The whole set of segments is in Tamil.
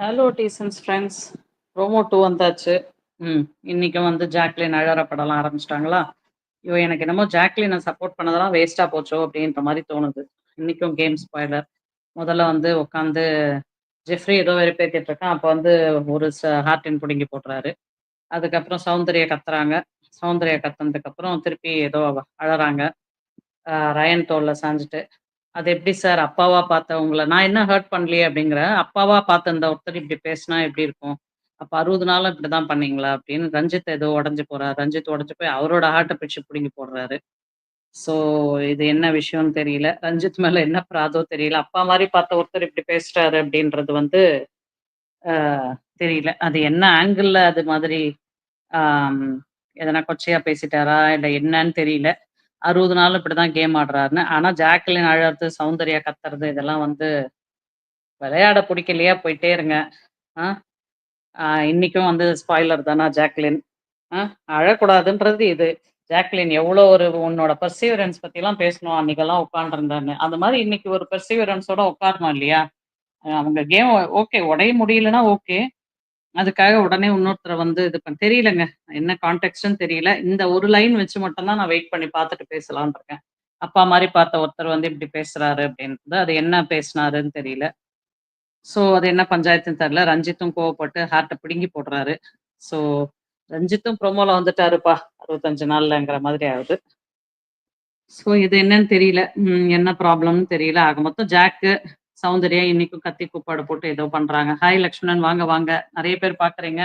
ஹலோ டீசன்ஸ் ஃப்ரெண்ட்ஸ் ப்ரோமோ டூ வந்தாச்சு. ம் இன்னைக்கு வந்து ஜாக்லின் அழற ஆரம்பிச்சிட்டாங்களா? ஐயோ எனக்கு என்னமோ ஜாக்லினை சப்போர்ட் பண்ணதெல்லாம் வேஸ்ட்டாக போச்சோ அப்படின்ற மாதிரி தோணுது. இன்னைக்கும் கேம் ஸ்பாய்லர் முதல்ல வந்து உட்காந்து ஜெஃப்ரி ஏதோ வெறுப்பேற்றிட்டு இருக்கான் அப்போ வந்து ஒரு ஹார்டின் பிடுங்கி போடுறாரு அதுக்கப்புறம் சௌந்தரிய கத்துறாங்க. சௌந்தர்யா கத்துனதுக்கப்புறம் திருப்பி ஏதோ அழறாங்க. ரயன் தோல்ல சாஞ்சிட்டு அது எப்படி சார்? அப்பாவா பார்த்தவங்கள நான் என்ன ஹர்ட் பண்ணலையே அப்படிங்கிற அப்பாவா பார்த்த இந்த ஒருத்தர் இப்படி பேசினா எப்படி இருக்கும்? அப்ப அறுபது நாளும் இப்படிதான் பண்ணீங்களா? அப்படின்னு ரஞ்சித் ஏதோ உடஞ்சு போறாரு. ரஞ்சித் உடஞ்சு போய் அவரோட ஹார்ட்டை பிடிச்சு பிடுங்கி போடுறாரு. சோ இது என்ன விஷயம்னு தெரியல. ரஞ்சித் மேல என்ன பிராதோ தெரியல. அப்பா மாதிரி பார்த்த ஒருத்தர் இப்படி பேசுறாரு அப்படின்றது வந்து தெரியல. அது என்ன ஆங்கிள் அது மாதிரி எதனா கொச்சையா பேசிட்டாரா? இல்ல என்னன்னு தெரியல. அறுபது நாள் இப்படிதான் கேம் ஆடுறாருன்னு. ஆனா ஜாக்லின் அழறது சௌந்தர்யா கத்துறது இதெல்லாம் வந்து விளையாட பிடிக்கலையா போயிட்டே இருங்க. ஆ? ஆஹ் இன்னைக்கும் வந்து ஸ்பாய்லர் தானா ஜாக்லின்? ஆஹ் அழக்கூடாதுன்றது இது. ஜாக்லின் எவ்வளோ ஒரு உன்னோட பர்சீவரன்ஸ் பத்திலாம் பேசணும் அன்னைக்கெல்லாம் உட்காந்துருந்தான்னு அந்த மாதிரி இன்னைக்கு ஒரு பர்சீவரன்ஸோட உட்காரணும் இல்லையா? அவங்க கேம் ஓகே உடைய முடியலன்னா ஓகே அதுக்காக உடனே இன்னொருத்தரை வந்து இது பண்ண தெரியலங்க. என்ன கான்டெக்ட்னு தெரியல. இந்த ஒரு லைன் வச்சு மட்டும்தான் நான் வெயிட் பண்ணி பார்த்துட்டு பேசலாம்னு இருக்கேன். அப்பா மாதிரி பார்த்த ஒருத்தர் வந்து இப்படி பேசுறாரு அப்படின்றது அது என்ன பேசினாருன்னு தெரியல. ஸோ அது என்ன பஞ்சாயத்துன்னு தெரியல. ரஞ்சித்தும் கோவப்பட்டு ஹார்ட்டை பிடுங்கி போடுறாரு. ஸோ ரஞ்சித்தும் ப்ரோமோல வந்துட்டாருப்பா. அறுபத்தஞ்சு நாள்லங்கிற மாதிரி ஆகுது. ஸோ இது என்னன்னு தெரியல. என்ன ப்ராப்ளம்னு தெரியல. ஆக மொத்தம் ஜாக்கு சௌந்தர்யா இன்னைக்கும் கத்தி கூப்பாடு போட்டு ஏதோ பண்றாங்க. ஹாய் லக்ஷ்மணன். வாங்க வாங்க. நிறைய பேர் பாக்குறீங்க.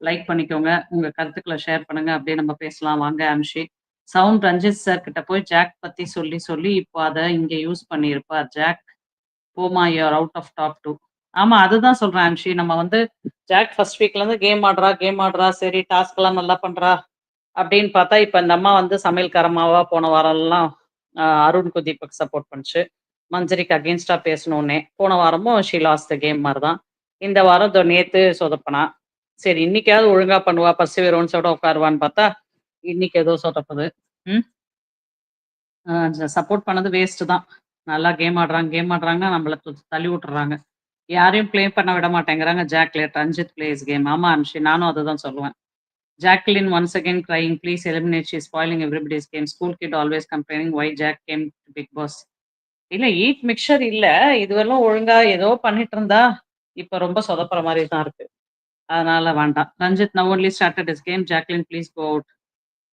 லைக் பண்ணிக்கோங்க. உங்க கருத்துக்களை ஷேர் பண்ணுங்க. அப்படியே நம்ம பேசலாம். வாங்க அம்ஷி. சவுண்ட் ரஞ்சித் சார் கிட்ட போய் ஜாக் பத்தி சொல்லி சொல்லி இப்போ அதை இங்க யூஸ் பண்ணியிருப்பார். ஜாக் போமா you are out of top two ஆமா அதுதான் சொல்றேன் அம்ஷி. நம்ம வந்து ஜாக் ஃபர்ஸ்ட் வீக்ல இருந்து கேம் ஆடுறா கேம் ஆடுறா சரி டாஸ்க் எல்லாம் நல்லா பண்றா அப்படின்னு பார்த்தா இப்ப இந்த அம்மா வந்து சமையல்காரமாவா போன வாரம் எல்லாம் ஆஹ் தீபக் சப்போர்ட் பண்ணுச்சு. மஞ்சரிக்கு அகேன்ஸ்டா பேசணுன்னே போன வாரமும் ஷீ லாஸ் த கேம் மாதிரி தான் இந்த வாரம் இதோ நேத்து சொதப்பனா. சரி இன்னைக்காவது ஒழுங்கா பண்ணுவா பர்சிவரன்ஸோட உட்காருவான்னு பார்த்தா இன்னைக்கு ஏதோ சொதப்புது. ம்? சப்போர்ட் பண்ணது வேஸ்ட் தான். நல்லா கேம் ஆடுறாங்க கேம் ஆடுறாங்க நம்மள தள்ளி விட்டுறாங்க. யாரையும் ப்ளே பண்ண விட மாட்டேங்கிறாங்க ஜாக்லேட் ரஞ்சித் பிளேஸ் கேம் ஆமா அம்ஷி நானும் அதுதான் சொல்லுவேன். Jacqueline once again crying please eliminate she spoiling everybody's game school kid always complaining why Jack game Bigg Boss இல்ல ஈட் மிக்சர் இல்ல. இதுவெல்லாம் ஒழுங்கா ஏதோ பண்ணிட்டு இருந்தா இப்ப ரொம்ப சொதப்புற மாதிரி தான் இருக்கு. அதனால வேண்டாம். Ranjith now only started is game Jacqueline please go out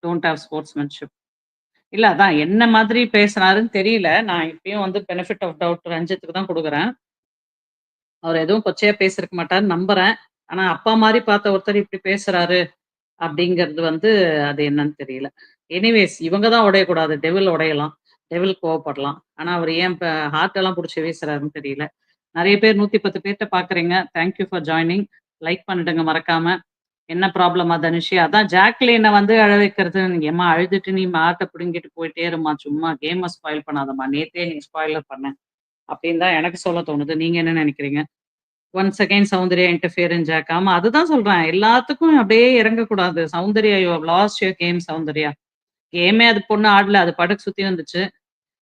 don't have sportsmanship இல்ல அதான் என்ன மாதிரி பேசுறாருன்னு தெரியல. நான் இப்பயும் வந்து பெனிஃபிட் ஆஃப் டவுட் ரஞ்சித்துக்கு தான் கொடுக்குறேன். அவர் எதுவும் கொச்சையா பேசிருக்க மாட்டாருன்னு நம்புறேன். ஆனா அப்பா மாதிரி பார்த்த ஒருத்தர் இப்படி பேசுறாரு அப்படிங்கிறது வந்து அது என்னன்னு தெரியல. எனிவேஸ் இவங்க தான் உடையக்கூடாது. டெவில் உடையலாம். டெவில் கோவப்படலாம். ஆனா அவர் ஏன் இப்போ ஹார்ட் எல்லாம் பிடிச்சி வீசுறாருன்னு தெரியல. நிறைய பேர் நூத்தி பத்து பேர்த்த பாக்குறீங்க தேங்க்யூ ஃபார் ஜாயினிங் லைக் பண்ணிடுங்க மறக்காம. என்ன ப்ராப்ளமா தனுஷி? அதான் ஜாக்லினை வந்து அழ வைக்கிறது ஏமா அழுதுட்டு நீ மாட்டை பிடுங்கிட்டு போயிட்டே இருமா சும்மா கேமை ஸ்பாயில் பண்ணாதம்மா. நேத்தே நீ ஸ்பாயிலர் பண்ண. அப்படின்னு தான் எனக்கு சொல்ல தோணுது. நீங்க என்ன நினைக்கிறீங்க? Once again Soundarya interference Jack ஆமா அதுதான் சொல்றேன். எல்லாத்துக்கும் அப்படியே இறங்கக்கூடாது. Soundarya you lost your game Soundarya. கேமே அது பொண்ணு ஆடல. அது படுக்கு சுத்தி வந்துச்சு.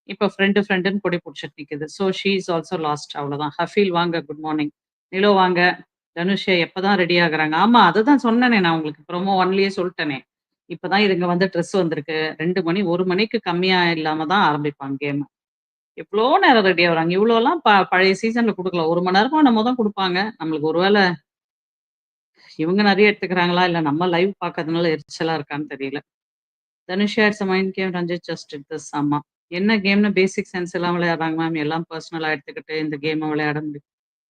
இப்போ ஃப்ரெண்டு ஃப்ரெண்டுன்னு கொடி பிடிச்சிட்டு நிக்குது. So she is also lost அவ்வளோதான் ஹஃபீல் வாங்க. குட் மார்னிங் நிலோ வாங்க. தனுஷா எப்பதான் ரெடி ஆகுறாங்க? ஆமா அதுதான் சொன்னேனே நான் உங்களுக்கு. ப்ரோமோ ஒன்லயே சொல்லிட்டேனே. இப்பதான் இதுங்க வந்து ட்ரெஸ் வந்திருக்கு. ரெண்டு மணி ஒரு மணிக்கு கம்மியா இல்லாம தான் ஆரம்பிப்பாங்க கேம். எவ்வளோ நேரம் ரெடி ஆகுறாங்க? இவ்வளோலாம் ப பழைய சீசன்ல கொடுக்கல. ஒரு மணி நேரமா நம்ம தான் கொடுப்பாங்க. நம்மளுக்கு ஒருவேளை இவங்க நிறைய எடுத்துக்கிறாங்களா? இல்ல நம்ம லைவ் பார்க்கறதுனால எரிச்சலா இருக்கான்னு தெரியல. Dhanusha it's mind game Ranjith just it this ஆமா. என்ன கேம்னு பேசிக் சென்ஸ் எல்லாம் விளையாடுறாங்க மேம் எல்லாம் பர்சனலா எடுத்துக்கிட்டு இந்த கேமை விளையாட முடியும்.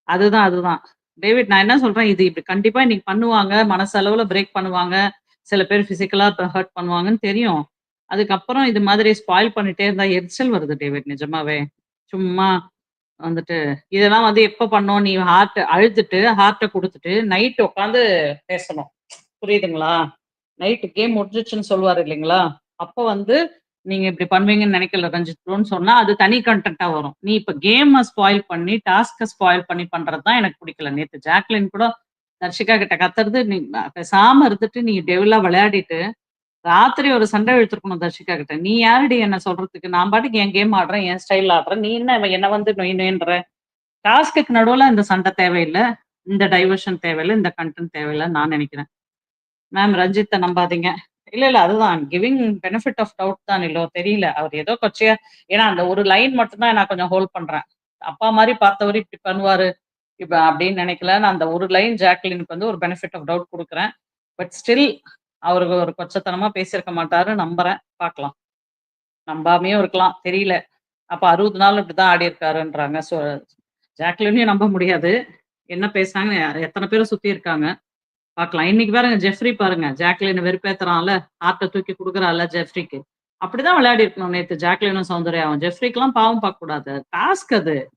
அதுதான் அதுதான். டேவிட் நான் என்ன சொல்றேன்? இது இப்படி கண்டிப்பா இன்னைக்கு பண்ணுவாங்க. மனசளவுல பிரேக் பண்ணுவாங்க. சில பேர் பிசிக்கலா ஹர்ட் பண்ணுவாங்கன்னு தெரியும். அதுக்கப்புறம் இது மாதிரி ஸ்பாயில் பண்ணிட்டே இருந்தா எரிச்சல் வருது டேவிட் நிஜமாவே. சும்மா வந்துட்டு இதெல்லாம் வந்து எப்ப பண்ணோம்? நீ ஹார்ட் அழுதுட்டு ஹார்ட்டை கொடுத்துட்டு நைட் உட்காந்து பேசணும். புரியுதுங்களா? நைட்டு கேம் முடிஞ்சிச்சுன்னு சொல்லுவாரு இல்லைங்களா? அப்ப வந்து நீங்க இப்படி பண்ணுவீங்கன்னு நினைக்கல ரஞ்சித் சொன்னா அது தனி கண்டென்ட்டா வரும். நீ இப்ப கேமை ஸ்பாயில் பண்ணி டாஸ்க ஸ்பாயில் பண்ணி பண்றதுதான் எனக்கு பிடிக்கல. நேத்து ஜாக்லின் கூட தர்ஷிகா கிட்ட கத்துறது நீ பேசாம இருந்துட்டு நீ டெவிலா விளையாடிட்டு ராத்திரி ஒரு சண்டை இழுத்துருக்கணும் தர்ஷிகா கிட்ட. நீ யாருடி என்ன சொல்றதுக்கு? நான் பாட்டுக்கு என் கேம் ஆடுறேன் என் ஸ்டைல் ஆடுறேன். நீ என்ன என்ன வந்து நொய் நொயின்ற? டாஸ்க்கு நடுவுல இந்த சண்டை தேவையில்லை. இந்த டைவர்ஷன் தேவையில்லை இந்த கண்டென்ட் தேவையில்லை நான் நினைக்கிறேன். மேம் ரஞ்சித்தை நம்பாதீங்க. இல்ல, இல்ல. அதுதான் கிவிங் பெனிஃபிட் ஆஃப் டவுட் தான் இல்லோ தெரியல. அவர் ஏதோ கொச்சையா ஏன்னா அந்த ஒரு லைன் மட்டும் தான் நான் கொஞ்சம் ஹோல்ட் பண்றேன். அப்பா மாதிரி பார்த்தவரு இப்படி பண்ணுவாரு. இப்ப அப்படின்னு நினைக்கல நான் அந்த ஒரு லைன் ஜாக்லினுக்கு வந்து ஒரு பெனிஃபிட் ஆஃப் டவுட் கொடுக்குறேன் பட் ஸ்டில் அவருக்கு ஒரு கொச்சத்தனமா பேசியிருக்க மாட்டாரு நம்புறேன். பார்க்கலாம். நம்பாமையும் இருக்கலாம். தெரியல. அப்ப 60 நாள் இப்படிதான் ஆடியிருக்காருன்றாங்க. ஸோ ஜாக்லினையும் நம்ப முடியாது. என்ன பேசுறாங்கன்னு எத்தன பேரும் சுத்தி இருக்காங்க. பாக்கலாம் இன்னைக்கு பாருங்க ஜெஃப்ரி பாருங்க. ஜாக்லின் வெறுப்பேத்துறான்ல. ஹார்ட்ட தூக்கி குடுக்குறான்ல ஜெஃப்ரிக்கு. அப்படிதான் விளையாடி இருக்கணும் நேத்து ஜாக்லினும் சௌந்தர்யாவும். ஜெஃப்ரிக்கெல்லாம் பாவம் பார்க்கக்கூடாது. டாஸ்க் அது.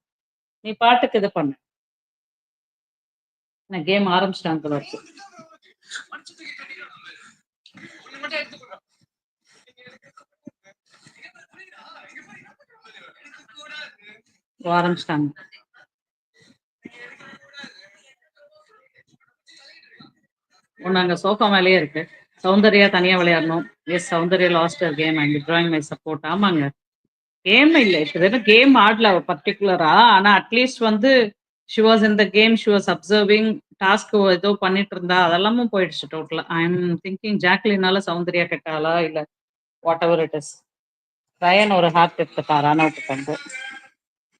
நீ பாட்டுக்கு இது பண்ணு. என்ன கேம் ஆரம்பிச்சிட்டாங்க ஆரம்பிச்சிட்டாங்க இருக்கு. ஒன்று அங்க சோஃபா மேலயே இருக்கு. சௌந்தர்யா தனியா விளையாடணும். Yes Soundarya lost game and drawing my support. ஆமாங்க. கேம் இல்லை இப்போ கேம் ஆடல அவ பர்ட்டிகுலரா. ஆனா அட்லீஸ்ட் வந்து she was in the game. She was observing. Task ஏதோ பண்ணிட்டு இருந்தா. அதெல்லாமும் போயிடுச்சு டோட்டலா. ஐ எம் திங்கிங் ஜாக்லினால சௌந்தர்யா கெட்டாளா? இல்ல whatever it is. Rayan ஒரு ஹார்ட் எடுத்துட்டா ராணவுக்கு வந்து.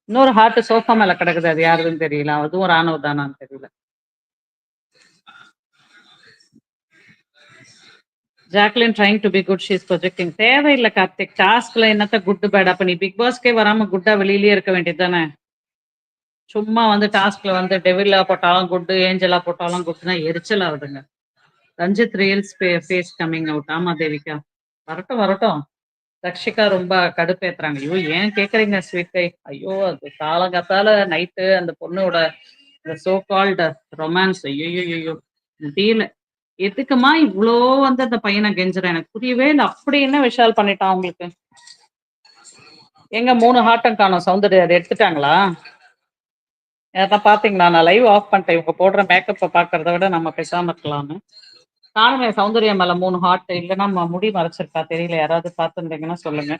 இன்னொரு ஹார்ட் சோஃபா மேல கிடக்குது. அது யாருதுன்னு தெரியல. அதுவும் ராணுவ தானான்னு தெரியல. Jacqueline trying to be good she's projecting. தேவையில்லை கார்த்திக். டாஸ்க்ல என்னத்த குட் பேட். அப்ப நீ பிக் பாஸ்க்கே வராம குட்டா வெளியிலயே இருக்க வேண்டியது தானே. சும்மா வந்து டாஸ்க்ல வந்து டெவிலா போட்டாலும் குட், ஏஞ்சலா போட்டாலும் குட்னா எரிச்சல் ஆகுதுங்க. Ranjith reals face coming out. ஆமா தேவிகா. வரட்டும், வரட்டும். ரக்ஷிகா ரொம்ப கடுப்பேத்துறாங்க. ஐயோ! ஏன் கேட்கறீங்க ஸ்வீட் கை? ஐயோ! அது காலங்காத்தால நைட்டு அந்த பொண்ணோட இந்த சோ கால்டு ரொமான்ஸ் ஐய்யய்யய்யோ! முடியல. எதுக்குமா இவ்ளோ வந்து அந்த பையனை கெஞ்சுறேன் எனக்கு புரியவே இல்லை அப்படி என்ன விஷால் பண்ணிட்டான் உங்களுக்கு? எங்க 3 ஹார்ட்டும் காணோம். சௌந்தர்யா அத எடுத்துட்டாங்களா? யாருனா பாத்தீங்களா நான் லைவ் ஆஃப் பண்ணிட்டேன். இவங்க போடுற மேக்கப்பை பாக்குறத விட நம்ம பேசாம இருக்கலாம்னு. காணுமே சௌந்தர்யா மேல மூணு ஹார்ட். இல்லன்னா முடி மறைச்சிருக்கா தெரியல. யாராவது பார்த்துருந்தீங்கன்னா சொல்லுங்க.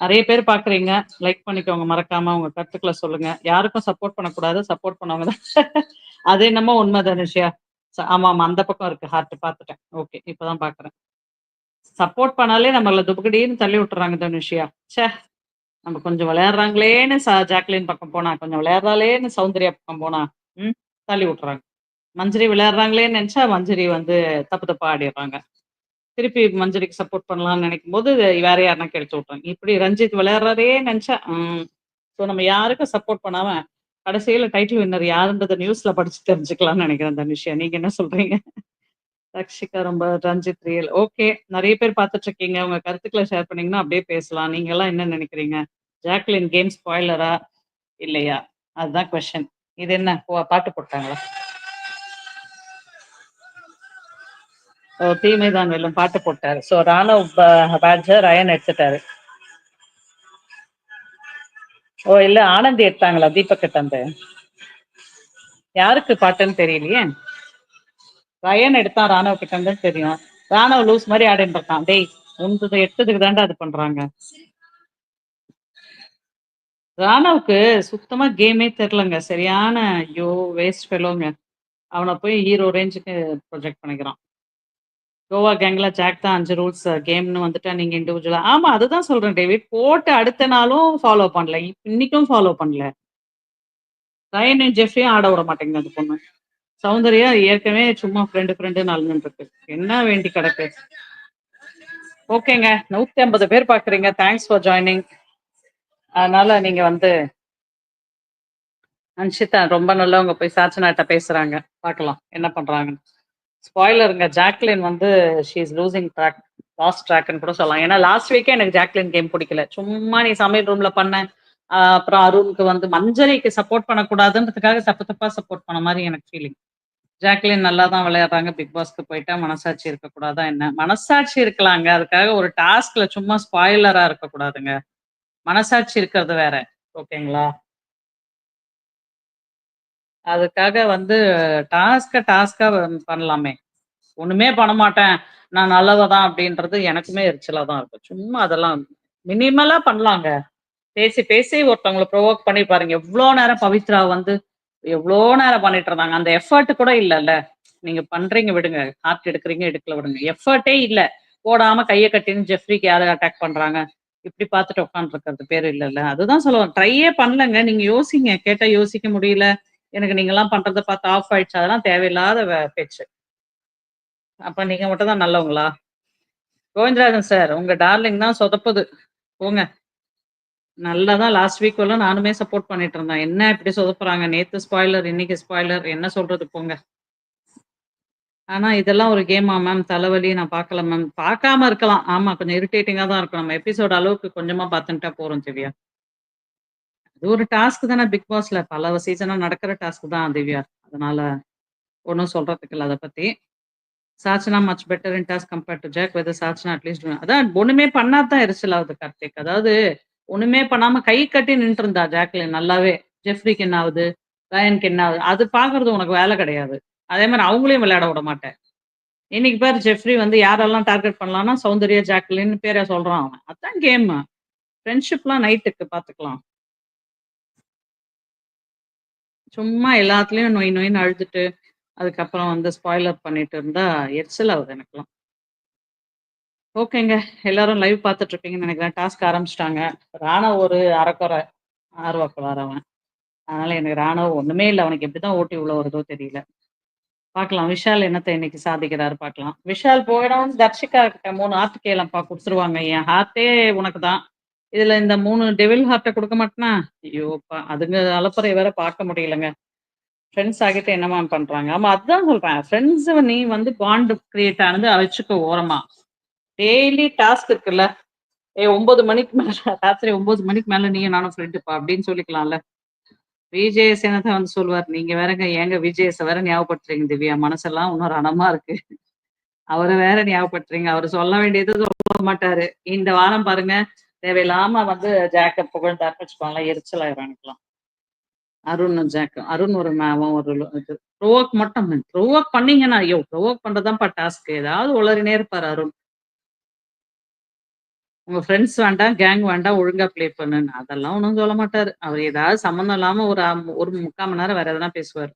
நிறைய பேர் பாக்குறீங்க லைக் பண்ணிக்கோங்க மறக்காம. உங்க கருத்துக்களை சொல்லுங்க. யாருக்கும் சப்போர்ட் பண்ணக்கூடாது. சப்போர்ட் பண்ணவங்க தான் அது என்னமோ உண்மை தனுஷியா ஆமா ஆமா அந்த பக்கம் இருக்கு ஹார்ட் பார்த்துட்டேன். ஓகே. இப்பதான் பாக்குறேன் சப்போர்ட் பண்ணாலே நம்மள துப்புக்கடின்னு தள்ளி விட்டுறாங்க தனுஷியா ச்சே! நம்ம கொஞ்சம் விளையாடுறாங்களேன்னு ஜாக்லின் பக்கம் போனா, கொஞ்சம் விளையாடுறாளேன்னு சௌந்தர்யா பக்கம் போனா, ம் தள்ளி விட்டுறாங்க. மஞ்சரி விளையாடுறாங்களேன்னு நினைச்சா மஞ்சரி வந்து தப்பு தப்பா ஆடிடுறாங்க. திருப்பி மஞ்சரிக்கு சப்போர்ட் பண்ணலாம்னு நினைக்கும் போது வேற யாருன்னா கிடைச்சு விட்டுறாங்க. இப்படி ரஞ்சித் விளையாடுறதே நினைச்சா ஸோ நம்ம யாருக்கும் சப்போர்ட் பண்ணாம, கடைசியில டைட்டில் வின்னர் யாருன்றத நியூஸ்ல படிச்சு தெரிஞ்சுக்கலாம்னு நினைக்கிறேன் தனுஷியா நீங்க என்ன சொல்றீங்க? ரக்ஷிகா ரொம்ப ரஞ்சித் ரியல். ஓகே. நிறைய பேர் பார்த்துட்டு இருக்கீங்க. உங்க கருத்துக்களை ஷேர் பண்ணீங்கன்னா அப்படியே பேசலாம். நீங்க எல்லாம் என்ன நினைக்கிறீங்க ஜாக்லின் கேம் ஸ்பாய்லரா? இல்லையா? அதுதான் கொஸ்டின். இது என்ன? ஓ பாட்டு போட்டாங்களா? தீமைதான் வெல்லும் பாட்டு போட்டாரு. ஸோ ராணவ் ப ரயன் எடுத்துட்டாரு. ஓ இல்ல ஆனந்தி எடுத்தாங்களா தீபக் கிட்டருந்து? யாருக்கு பாட்டுன்னு தெரியலையே? ரயன் எடுத்தான் ராணுவ கிட்ட தெரியும். ராணுவ லூஸ் மாதிரி ஆடின்னு இருக்கான். டேய் உன்து எடுத்ததுக்கு தாண்டா அது பண்றாங்க. ராணவுக்கு சுத்தமா கேமே தெரியலங்க. சரியான ஐயோ! வேஸ்ட் ஃபெலோங்க. அவன போய் ஹீரோ ரேஞ்சுக்கு ப்ரொஜெக்ட் பண்ணிக்கிறான். கோவா கேங்ல ஜாக் தான் அஞ்சு ரூல்ஸ் கேம்னு வந்துட்டா நீங்க இண்டிவிஜுவலா ஆமா அதுதான் சொல்றேன் டேவிட். போட்டு அடுத்த நாளும் ஃபாலோ பண்ணல. இன்னைக்கும் ஃபாலோ பண்ணல. ரயனும் ஜெஃப்ரியும் ஆட விட மாட்டேங்குது அந்த பொண்ணு. சௌந்தர்யா ஏற்கனவே சும்மா ஃப்ரெண்டு ஃப்ரெண்டுன்னு அழுதுன்னு இருக்கு. என்ன வேண்டி கிடக்கு? ஓகேங்க. 150 பேர் பாக்குறீங்க தேங்க்ஸ் ஃபார் ஜாயினிங். அதனால நீங்க வந்து அன்ஷிதா ரொம்ப நல்லவங்க போய் சாச்சனாட்ட பேசுறாங்க. பார்க்கலாம் என்ன பண்றாங்கன்னு. ஸ்பாய்லருங்க ஜாக்லின் வந்து she is losing track. Lost ட்ராக்னு கூட சொல்லலாம். ஏன்னா லாஸ்ட் வீக்கே எனக்கு ஜாக்லின் கேம் பிடிக்கல சும்மா நீ சமையல் ரூம்ல பண்ண, அப்புறம் அருணுக்கு வந்து மஞ்சரிக்கு சப்போர்ட் பண்ணக்கூடாதுன்றதுக்காக தப்பு தப்பா சப்போர்ட் பண்ண மாதிரி எனக்கு ஃபீலிங். ஜாக்லின் நல்லா தான் விளையாடுறாங்க. பிக் பாஸ்க்கு போயிட்டா மனசாட்சி இருக்கக்கூடாதா என்ன? மனசாட்சி இருக்கலாங்க. அதுக்காக ஒரு டாஸ்க்ல சும்மா ஸ்பாய்லரா இருக்கக்கூடாதுங்க. மனசாட்சி இருக்கிறது வேற. ஓகேங்களா? அதுக்காக வந்து டாஸ்க்க டாஸ்க்கா பண்ணலாமே. ஒண்ணுமே பண்ண மாட்டேன். நான் நல்லதான் அப்படின்றது எனக்குமே எரிச்சலா தான் இருக்கும் சும்மா அதெல்லாம் மினிமலா பண்ணலாங்க. பேசி பேசி ஒருத்தவங்கள ப்ரொவோக் பண்ணி பாருங்க. எவ்வளோ நேரம் பவித்ரா வந்து எவ்வளோ நேரம் பண்ணிட்டு இருந்தாங்க. அந்த எஃபர்ட் கூட இல்லைல்ல நீங்க பண்றீங்க விடுங்க. ஹார்ட் எடுக்கிறீங்க எடுக்கல விடுங்க. எஃபர்ட்டே இல்லை போடாம கையை கட்டின்னு ஜெஃப்ரிக்கு யாரு அட்டாக் பண்றாங்க. இப்படி பார்த்துட்டு உட்காந்துருக்கிறது பேர் இல்லைல்ல அதுதான் சொல்லுவாங்க ட்ரையே பண்ணலங்க. நீங்க யோசிங்க. கேட்டா யோசிக்க முடியல. எனக்கு நீங்கெல்லாம் பண்றத பார்த்து ஆஃப் ஆயிடுச்சு. அதெல்லாம் தேவையில்லாத பேச்சு. அப்ப நீங்க மட்டும் தான் நல்லவங்களா? கோவிந்தராஜன் சார், உங்க டார்லிங் தான் சொதப்புது. போங்க. நல்லா தான் லாஸ்ட் வீக் வரலும் நானுமே சப்போர்ட் பண்ணிட்டு இருந்தேன். என்ன இப்படி சொதப்புறாங்க? நேத்து ஸ்பாய்லர், இன்னைக்கு ஸ்பாய்லர். என்ன சொல்றது போங்க. ஆனா இதெல்லாம் ஒரு கேமா மேம்? தலைவலி நான் பார்க்கல மேம். பார்க்காம இருக்கலாம். ஆமா, கொஞ்சம் இரிட்டேட்டிங்கா தான் இருக்கும். நம்ம எபிசோட் அளவுக்கு கொஞ்சமா பார்த்துட்டா போறோம் திவ்யா. அது ஒரு டாஸ்க் தானே பிக் பாஸ்ல. பல சீசனா நடக்கிற டாஸ்க் தான் திவ்யா. அதனால ஒன்றும் சொல்றதுக்கு இல்ல அத பத்தி. Sachana much better in task compared to Jack whether Sachana at least அதான் ஒண்ணுமே பண்ணாதான் எரிச்சல் ஆகுது கார்த்திக். அதாவது ஒண்ணுமே பண்ணாம கை கட்டி நின்னுட்டுருந்தா ஜாக்லின் நல்லாவே. ஜெஃப்ரிக்கு என்ன ஆகுது? ராயனுக்கு என்ன ஆகுது? அது பாக்குறது உனக்கு வேலை கிடையாது. அதே மாதிரி அவங்களையும் விளையாட விட மாட்டேன் இன்னைக்கு பேர் ஜெஃப்ரி வந்து யாரெல்லாம் டார்கெட் பண்ணலாம்னா, சௌந்தர்யா, ஜாக்லின் பேரை சொல்றான் அவன். அதான் கேம் ஃப்ரெண்ட்ஷிப்லாம் நைட்டுக்கு பாத்துக்கலாம் சும்மா எல்லாத்துலயும் நொய் நொய்ன்னு அழுதுட்டு, அதுக்கப்புறம் வந்து ஸ்பாய்லர் பண்ணிட்டு இருந்தா எரிச்சல் ஆகுது எனக்குலாம் ஓகேங்க. எல்லாரும் லைவ் பார்த்துட்டு இருப்பீங்கன்னு நினைக்கிறேன் டாஸ்க் ஆரம்பிச்சிட்டாங்க ராணா ஒரு அரைக்குறை ஆர்வக்கோளாறு அவன். அதனால எனக்கு ராணவ் ஒண்ணுமே இல்லை அவனுக்கு எப்படிதான் ஓட்டி உள்ள வருதோ தெரியல. பார்க்கலாம். விஷால் என்னத்தை இன்னைக்கு சாதிக்கிறாரு பார்க்கலாம். விஷால் போயிடும் தர்ஷிகா கிட்ட 3 ஹார்ட் கேளப்பா குடுத்துருவாங்க. என் ஹார்ட்டே உனக்கு தான். இதுல இந்த மூணு டெவில் ஹார்ட்ட குடுக்க மாட்டேனா ஐயோப்பா! அதுங்க அலப்பறைய வேற பார்க்க முடியலங்க. ஃப்ரெண்ட்ஸ் ஆகிட்டு என்னமா பண்றாங்க? ஆமா அதுதான் சொல்றேன். ஃப்ரெண்ட்ஸ் நீ வந்து பாண்ட் கிரியேட் ஆனது வச்சுக்கோ ஓரமா. டெய்லி டாஸ்க் இருக்குல்ல. ஏய் ஒன்பது மணிக்கு மேல ராத்திரி ஒன்பது மணிக்கு மேல நீ நானும் ஃப்ரெண்டுப்பா அப்படின்னு சொல்லிக்கலாம்ல. விஜய என்னதான் வந்து சொல்லுவாரு. நீங்க வேறங்க ஏங்க விஜயச வேற ஞாபகப்படுத்துறீங்க திவ்யா. மனசெல்லாம் இன்னொரு ரணமா இருக்கு. அவரை வேற ஞாபகப்படுத்துறீங்க. அவரு சொல்ல வேண்டியது சொல்ல மாட்டாரு. இந்த வாரம் பாருங்க, தேவையில்லாம வந்து ஜாக்க புகழ்ந்தாருன்னு வச்சுக்கோங்களேன், எரிச்சலாயிரும் அருண் அருணும், அருண் ஒரு மே ஒரு இது ப்ரோவோக் மட்டும் ப்ரோவோக் பண்ணீங்கன்னா, ஐயோ! ப்ரோவோக் பண்றதுதான்ப்பா டாஸ்க். ஏதாவது உளறினே இருப்பார் அருண். உங்க ஃப்ரெண்ட்ஸ் வேண்டாம், கேங் வேண்டாம், ஒழுங்கா ப்ளே பண்ணுன்னு. அதெல்லாம் ஒன்றும் சொல்ல மாட்டாரு. அவர் ஏதாவது சம்மந்தம் இல்லாம ஒரு ஒரு 3/4 மணி நேரம் வேற எதனா பேசுவார்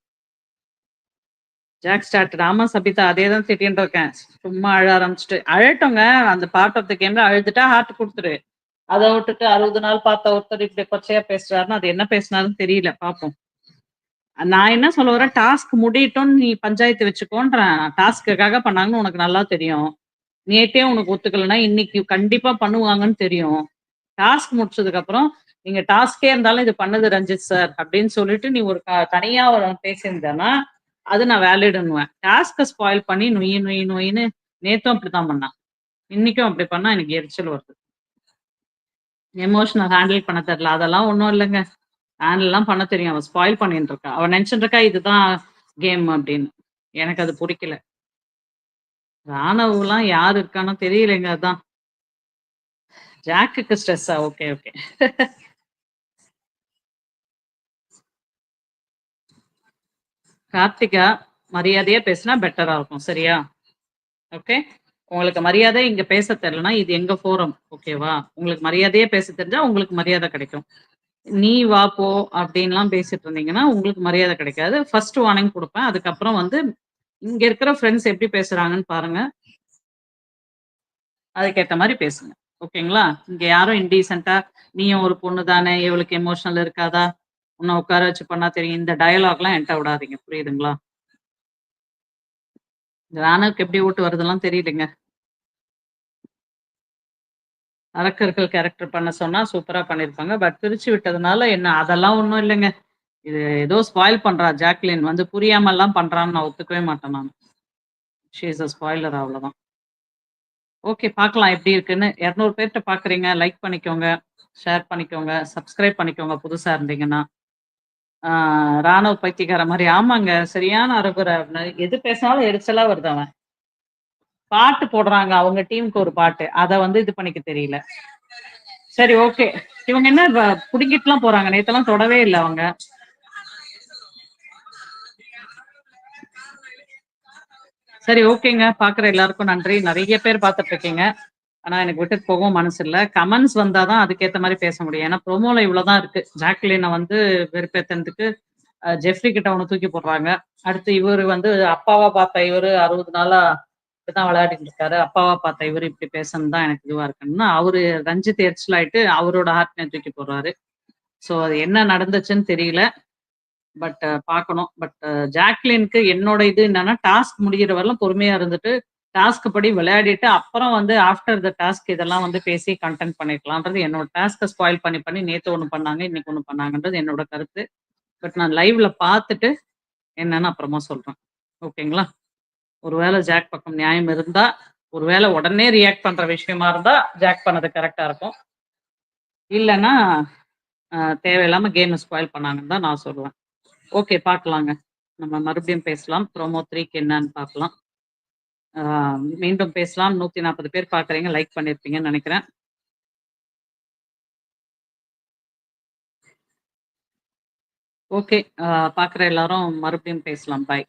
ஜாக் ஸ்டார்ட் ஆமா சபிதா அதே தான் திட்டின்ட்டு இருக்கேன். சும்மா அழ ஆரம்பிச்சுட்டு. அழட்டோங்க அந்த பார்ட் ஆஃப் த கேம்ல அழுதுட்டா ஹார்ட் கொடுத்துரு அதை விட்டுட்டு 60 நாள் பார்த்த ஒருத்தர் இப்படி கொச்சையா பேசுறாருன்னு அது என்ன பேசினாலும் தெரியல. பார்ப்போம். நான் என்ன சொல்ல வரேன், டாஸ்க் முடியட்டும்னு நீ பஞ்சாயத்து வச்சுக்கோன்றேன். டாஸ்க்குக்காக பண்ணாங்கன்னு உனக்கு நல்லா தெரியும். நேத்தே உனக்கு ஒத்துக்கலன்னா, இன்னைக்கு கண்டிப்பா பண்ணுவாங்கன்னு தெரியும். டாஸ்க் முடிச்சதுக்கு அப்புறம் நீங்க டாஸ்க்கே இருந்தாலும் இது பண்ணது ரஞ்சித் சார் அப்படின்னு சொல்லிட்டு நீ ஒரு க தனியா ஒரு பேசியிருந்தேன்னா, அது நான் வேலிடுன்னுவேன். டாஸ்க்க ஸ்பாயில் பண்ணி நொய் நொய் நொய்ன்னு நேத்தும் அப்படித்தான் பண்ணான். இன்னைக்கும் அப்படி பண்ணா எனக்கு எரிச்சல் வருது. எமோஷனை ஹேண்டில் பண்ண தெரியல. அதெல்லாம் ஒண்ணும் இல்லைங்க ஹேண்டில்லாம் பண்ண தெரியும். அவன் ஸ்பாயில் பண்ணிட்டு இருக்கா. அவன் நெனச்சுட்டு இருக்கா இதுதான் கேம் அப்படின்னு. எனக்கு அது பிடிக்கல ராணவெல்லாம் யார் இருக்கானோ தெரியலங்க அதான். ஜாக்குக்கு ஸ்ட்ரெஸ்ஸா? Okay, okay. கார்த்திகா, மரியாதையா பேசினா பெட்டரா இருக்கும். சரியா? ஓகே. உங்களுக்கு மரியாதை இங்க பேச தெரியலன்னா, இது எங்க ஃபோரம். ஓகேவா? உங்களுக்கு மரியாதையே பேச தெரிஞ்சா உங்களுக்கு மரியாதை கிடைக்கும். நீ வா, போ அப்படின்லாம் பேசிட்டு இருந்தீங்கன்னா, உங்களுக்கு மரியாதை கிடைக்காது. ஃபர்ஸ்ட் வார்னிங் குடுப்பேன். அதுக்கப்புறம் வந்து இங்க இருக்கிற ஃப்ரெண்ட்ஸ் எப்படி பேசுறாங்கன்னு பாருங்க. அதுக்கேற்ற மாதிரி பேசுங்க. ஓகேங்களா? இங்க யாரும் இன்டீசென்ட்டா நீயும் ஒரு பொண்ணு தானே, இவளுக்கு எமோஷனல் இருக்காதா? உன்ன உட்கார வச்சு பண்ணா தெரியும். இந்த டயலாக்லாம் என்கிட்ட விடாதீங்க. புரியுதுங்களா? ராணுவுக்கு எப்படி ஓட்டு வருதுலாம் தெரியலங்க. அரக்கர்கள் கேரக்டர் பண்ண சொன்னா சூப்பரா பண்ணியிருப்பாங்க. பட் பிரிச்சு விட்டதுனால என்ன அதெல்லாம் ஒண்ணும் இல்லைங்க இது ஏதோ ஸ்பாயில் பண்றா ஜாக்லின் வந்து புரியாம எல்லாம் பண்றான்னு நான் ஒத்துக்கவே மாட்டேன் நான் ஷீஸ் இஸ் அ ஸ்பாயிலர் அவ்வளவுதான் ஓகே பார்க்கலாம் எப்படி இருக்குன்னு. 200 பேர்ட்ட பார்க்குறீங்க. லைக் பண்ணிக்கோங்க, ஷேர் பண்ணிக்கோங்க, சப்ஸ்கிரைப் பண்ணிக்கோங்க புதுசா இருந்தீங்கன்னா. ஆஹ் ராணுவ பைத்தியக்காரன் மாதிரி ஆமாங்க. சரியான அரைகுறை. எது பேசினாலும் எரிச்சலா வருது அவன். பாட்டு போடுறாங்க. அவங்க டீமுக்கு ஒரு பாட்டு. அத வந்து இது பண்ணிக்க தெரியல. சரி ஓகே. இவங்க என்ன புடுங்கிட்டுலாம் போறாங்க. நேத்தெல்லாம் தொடவே இல்ல அவங்க. சரி ஓகேங்க. பாக்குற எல்லாருக்கும் நன்றி. நிறைய பேர் பார்த்துட்டு இருக்கீங்க. ஆனா எனக்கு விட்டுட்டு போகவும் மனசு இல்ல. கமெண்ட்ஸ் வந்தாதான் அதுக்கேத்த மாதிரி பேச முடியும். ஏன்னா ப்ரோமோல இவ்வளோ தான் இருக்கு. ஜாக்லினை வந்து வெறுப்பேத்துனதுக்கு ஜெஃப்ரி கிட்ட ஒண்ணு தூக்கி போடுறாங்க. அடுத்து இவர் வந்து அப்பாவா பார்த்த இவரு 60 நாளா இப்படிதான் விளையாடிட்டு இருக்காரு. அப்பாவா பார்த்த இவரு இப்படி பேசுனது தான் எனக்கு இதுவா இருக்குன்னா, அவரு ரஞ்சித் எரிச்சலாயிட்டு அவரோட ஹார்ட்மேன் தூக்கி போடுறாரு. ஸோ அது என்ன நடந்துச்சுன்னு தெரியல. பட் பார்க்கணும். பட் ஜாக்லினுக்கு என்னோட இது என்னன்னா, டாஸ்க் முடிகிற வரலாம் பொறுமையா இருந்துட்டு, டாஸ்க் படி விளையாடிட்டு, அப்புறம் வந்து ஆஃப்டர் த டாஸ்க் இதெல்லாம் வந்து பேசி கன்டென்ட் பண்ணிக்கலாம்ன்றது என்னோட டாஸ்க்கை ஸ்பாயில் பண்ணி, பண்ணி நேற்று ஒன்று பண்ணாங்க, இன்னைக்கு ஒன்று பண்ணாங்கன்றது என்னோட கருத்து. பட் நான் லைவ்ல பார்த்துட்டு என்னன்னு அப்புறமா சொல்றேன். ஓகேங்களா? ஒருவேளை ஜாக் பக்கம் நியாயம் இருந்தா, ஒருவேளை உடனே ரியாக்ட் பண்ற விஷயமா இருந்தா, ஜாக் பண்ணது கரெக்டா இருக்கும். இல்லைன்னா தேவையில்லாம கேம ஸ்பாயில் பண்ணாங்கன்னு தான் நான் சொல்லுவேன். ஓகே பார்க்கலாங்க. நம்ம மறுபடியும் பேசலாம். ப்ரோமோ த்ரீக்கு என்னன்னு பார்க்கலாம். மீண்டும் பேசலாம். 140 பேர் பாக்குறீங்க லைக் பண்ணிருப்பீங்கன்னு நினைக்கிறேன் ஓகே. பாக்குற எல்லாரும் மறுபடியும் பேசலாம். பாய்.